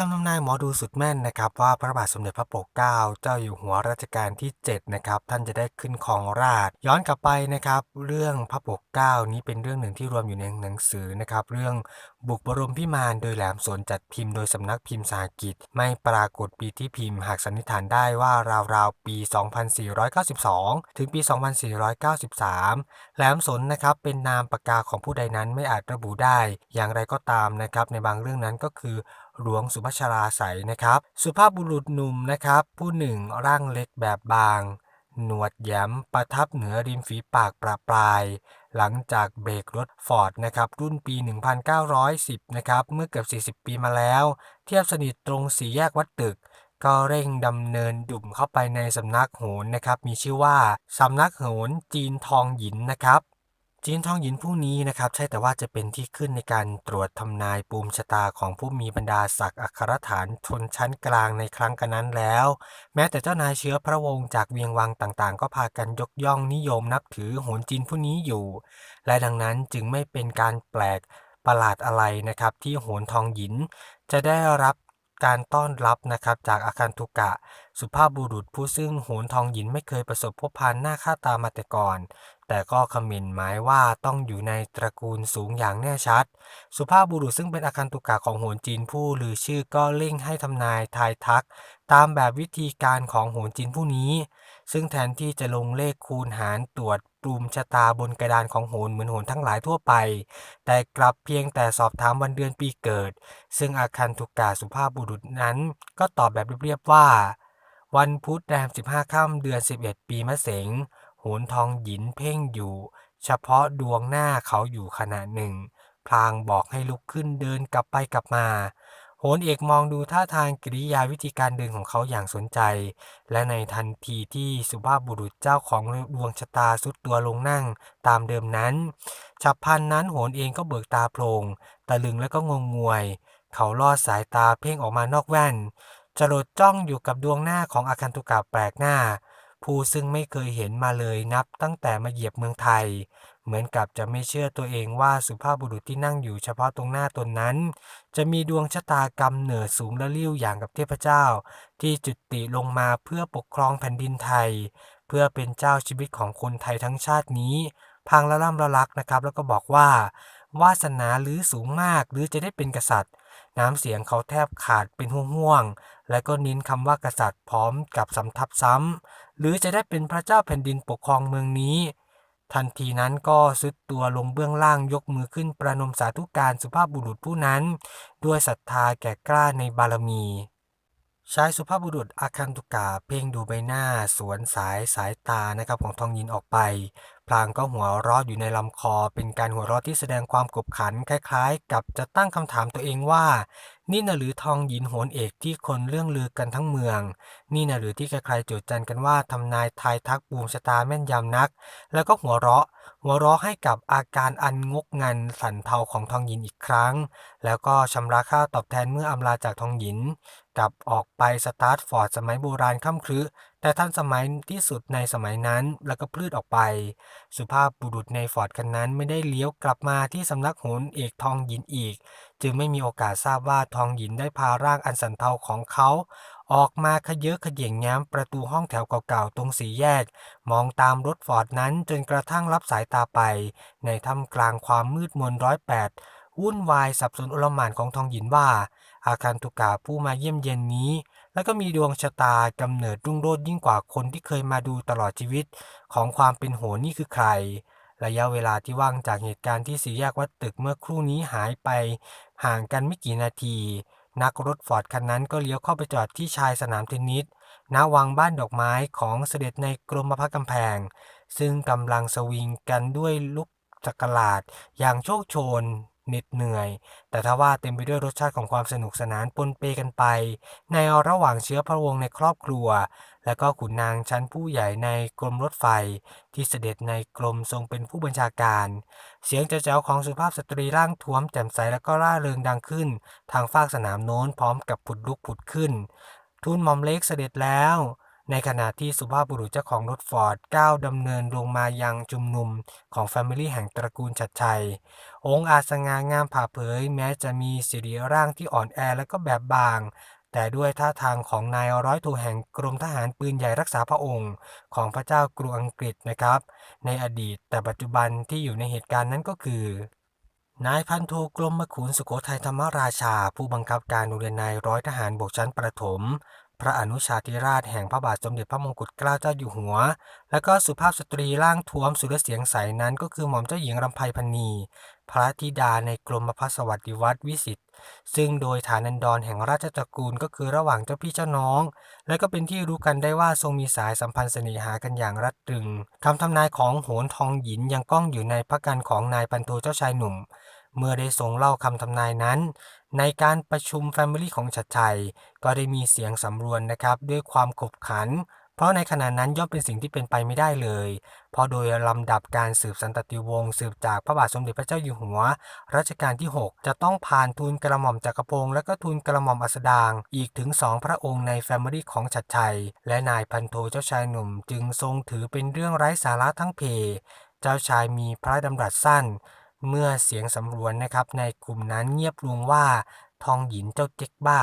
คำทำนายหมอดูสุดแม่นนะครับว่าพระบาทสมเด็จพระปกเกล้าเจ้าอยู่หัวรัชกาลที่7นะครับท่านจะได้ขึ้นครองราชย้อนกลับไปนะครับ เรื่องพระปกเกล้านี้เป็นเรื่องหนึ่งที่รวมอยู่ในหนังสือนะครับ เรื่องบุกบรมพิมานโดยแหลมสนจัดพิมพ์โดยสำนักพิมพ์สากิจ ไม่ปรากฏปีที่พิมพ์ หากสันนิษฐานได้ว่าราวๆปี 2492 ถึงปี 2493 แหลมสนนะครับเป็นนามปากกาของผู้ใดนั้นไม่อาจระบุได้ อย่างไรก็ตามนะครับในบางเรื่องนั้นก็คือ หลวงสุภชราใสยนะครับ สุภาพบุรุษหนุ่มนะครับ ผู้หนึ่งร่างเล็กแบบบาง หนวดแย้มประทับเหนือริมฝีปากประปราย หลังจากเบรกรถฟอร์ดนะครับรุ่นปี 1910 นะครับ เมื่อเกือบ40 ปีมาแล้ว เทียบสนิทตรงสี่แยกวัดตึกก็เร่งดำเนินดุ่มเข้าไปในสำนักโหนนะครับ มีชื่อว่าสำนักโหนจีนทองหยินนะครับ จีนทองหยินผู้นี้นะครับใช่แต่ว่าจะเป็นที่ขึ้นในการตรวจทำนายปูมชะตาของผู้มีบรรดาศักดิ์อัครฐานชนชั้นกลางในครั้งกันนั้นแล้ว แม้แต่เจ้านายเชื้อพระวงศ์จากเวียงวังต่างๆ ก็พากันยกย่องนิยมนับถือโหนจีนผู้นี้อยู่ และดังนั้นจึงไม่เป็นการแปลกประหลาดอะไรนะครับ ที่โหนทองหยินจะได้รับการต้อนรับนะครับจากอาคันทุกะ สุภาพบุรุษผู้ซึ่งโหนทองหยินไม่เคยประสบพบพานหน้าค่าตามาแต่ก่อน แต่ก็คำมินหมายว่าต้องอยู่ในตระกูลสูงอย่างแน่ชัด สุภาพบุรุษซึ่งเป็นอาคันตุกะของโหนจีนผู้ลือชื่อก็เร่งให้ทำนายทายทัก ตามแบบวิธีการของโหนจีนผู้นี้ ซึ่งแทนที่จะลงเลขคูณหารตรวจปรุมชะตาบนกระดานของโหนเหมือนโหนทั้งหลายทั่วไป แต่กลับเพียงแต่สอบถามวันเดือนปีเกิด ซึ่งอาคันทุกะสุภาพบุรุษนั้นก็ตอบแบบเรียบๆว่า วันพุธแรม15ค่ำเดือน 11 ปีมะเสง หนทองหยินเพ่งอยู่ เฉพาะดวงหน้าเขาอยู่ขณะหนึ่ง พลางบอกให้ลุกขึ้นเดินกลับไปกลับมาโหนเอกมองดูท่าทางกิริยาวิธีการเดินของเขาอย่างสนใจ และในทันทีที่สุภาพบุรุษเจ้าของดวงชะตาสุดตัวลงนั่งตามเดิมนั้น ฉับพลันนั้นโหนเองก็เบิกตาโพลงตะลึงแล้วก็งงงวย เขาลอดสายตาเพ่งออกมานอกแว่นจรดจ้องอยู่กับดวงหน้าของอาคันตุกะแปลกหน้า ผู้ซึ่งไม่เคยเห็นมาเลยนับตั้งแต่มาเหยียบเมืองไทย เหมือนกับจะไม่เชื่อตัวเองว่าสุภาพบุรุษที่นั่งอยู่เฉพาะตรงหน้าตนนั้น จะมีดวงชะตากำเหนิดสูงและลิ้วอย่างกับเทพเจ้า ที่จุติลงมาเพื่อปกครองแผ่นดินไทย เพื่อเป็นเจ้าชีวิตของคนไทยทั้งชาตินี้ พังละล่ำละลักนะครับ แล้วก็บอกว่าวาสนาหรือสูงมากหรือจะได้เป็นกษัตริย์ น้ำเสียงเขาแทบขาดเป็นห่วงๆ และก็เน้นคำว่ากษัตริย์พร้อมกับสำทับซ้ำ หรือจะได้เป็นพระเจ้าแผ่นดินปกครองเมืองนี้ ทันทีนั้นก็ซุดตัวลงเบื้องล่างยกมือขึ้นประนมสาธุการสุภาพบุรุษผู้นั้น ด้วยศรัทธาแก่กล้าในบารมีชายสุภาพบุรุษอาคันตุกะเพ่งดูใบหน้าสวนสายสายตานะครับของทองยินออกไป พลางก็หัวเราะอยู่ในลำคอ เป็นการหัวเราะที่แสดงความกบขันคล้ายๆ กับจะตั้งคำถามตัวเองว่า นี่นะหรือทองหยินโหนเอกที่คนเรื่องลือกันทั้งเมือง นี่นะหรือที่ใครๆโจดจันกันว่าทำนายทายทักปูมชะตาแม่นยำนัก แล้วก็หัวเราะ หัวเราะให้กับอาการอันงกงันสันเทาของทองหยินอีกครั้ง แล้วก็ชำระค่าตอบแทนเมื่ออำลาจากทองหยินกลับออกไปสตาร์ทฟอร์ดสมัยโบราณค่ำครึแต่ทันสมัยที่สุดในสมัยนั้นแล้วก็พลืดออกไป สุภาพบุรุษในฟอร์ดคันนั้นไม่ได้เลี้ยวกลับมาที่สำนักโหนเอกทองหยินอีก จึงไม่มีโอกาสทราบว่าทองหยินได้พาร่างอันสันเทาของเขา ออกมาขยเยอะขย่งแง้มประตูห้องแถวเก่าๆตรงสีแยก มองตามรถฟอร์ดนั้นจนกระทั่งรับสายตาไป ในท่ามกลางความมืดมนร้อยแปดวุ่นวายสับสนโอลหม่านของทองหยินว่า อาคันตุกะผู้มาเยี่ยมเย็นนี้ แล้วก็มีดวงชะตากำเนิดรุ่งโรจน์ยิ่งกว่าคนที่เคยมาดูตลอดชีวิต ของความเป็นโหนี่คือใคร ระยะเวลาที่ว่างจากเหตุการณ์ที่สี่แยกวัดตึกเมื่อครู่นี้หายไป ห่างกันไม่กี่นาที นักรถฟอร์ดคันนั้นก็เลี้ยวเข้าไปจอดที่ชายสนามเทนนิสณวังบ้านดอกไม้ของเสด็จในกรมพระกำแพง ซึ่งกำลังสวิงกันด้วยลูกจักรลาดอย่างโชคโชน เหน็ดเหนื่อย แต่ถ้าว่าเต็มไปด้วยรสชาติของความสนุกสนานปนเปกันไป ในระหว่างเชื้อพระวงศ์ในครอบครัว และก็ขุนนางชั้นผู้ใหญ่ในกรมรถไฟ ที่เสด็จในกรมทรงเป็นผู้บัญชาการ เสียงเจ้าของสุภาพสตรีร่างท้วมแจ่มใสและก็ร่าเริงดังขึ้น ทางฟากสนามโน้นพร้อมกับผุดลุกผุดขึ้นทูลหม่อมเล็กเสด็จแล้ว ในขณะที่สุภาพบุรุษเจ้าของรถฟอร์ดก้าวดำเนินลงมายังจุมนุมของแฟมิลี่แห่งตระกูลชัดชัย องค์อาจสง่างามผ่าเผย แม้จะมีสิริร่างที่อ่อนแอและก็แบบบาง แต่ด้วยท่าทางของนายร้อยโทแห่งกรมทหารปืนใหญ่รักษาพระองค์ ของพระเจ้ากรุงอังกฤษนะครับ ในอดีตแต่ปัจจุบันที่อยู่ในเหตุการณ์นั้นก็คือนายพันโทกรมขุนสุโขทัยธรรมราชา ผู้บังคับการโรงเรียนนายร้อยทหารบกชั้นประถม พระอนุชาธิราชแห่งพระบาทสมเด็จพระมงกุฎเกล้าเจ้าอยู่หัว และก็สุภาพสตรีร่างท้วมสุรเสียงใสนั้นก็คือหม่อมเจ้าหญิงรำไพพณีพระธิดาในกรมพระสวัสดิวัตรวิสิตซึ่งโดยฐานันดรแห่งราชตระกูลก็คือระหว่างเจ้าพี่เจ้าน้อง และก็เป็นที่รู้กันได้ว่าทรงมีสายสัมพันธ์เสน่หากันอย่างรัดรึงคำทำนายของโหนทองหยินยังก้องอยู่ในพระกันของนายปันโทเจ้าชายหนุ่ม เมื่อได้ทรงเล่าคำทำนายนั้น ในการประชุมแฟมิลี่ของชัดชัย ก็ได้มีเสียงสำรวนนะครับด้วยความขบขัน เพราะในขณะนั้นย่อมเป็นสิ่งที่เป็นไปไม่ได้เลย เพราะโดยลำดับการสืบสันตติวงศ์สืบจากพระบาทสมเด็จพระเจ้าอยู่หัว รัชกาลที่ 6 จะต้องผ่านทูลกระหม่อมจักรพงศ์และก็ทูลกระหม่อมอัสดางอีกถึงสองพระองค์ในแฟมิลี่ของชัดชัย และนายพันโทเจ้าชายหนุ่ม จึงทรงถือเป็นเรื่องไร้สาระทั้งเพ เจ้าชายมีพระดำรัสสั้น เมื่อเสียงสำรวนนะครับในกลุ่มนั้นเงียบลงว่า ทองหยินเจ้าเจ๊กบ้า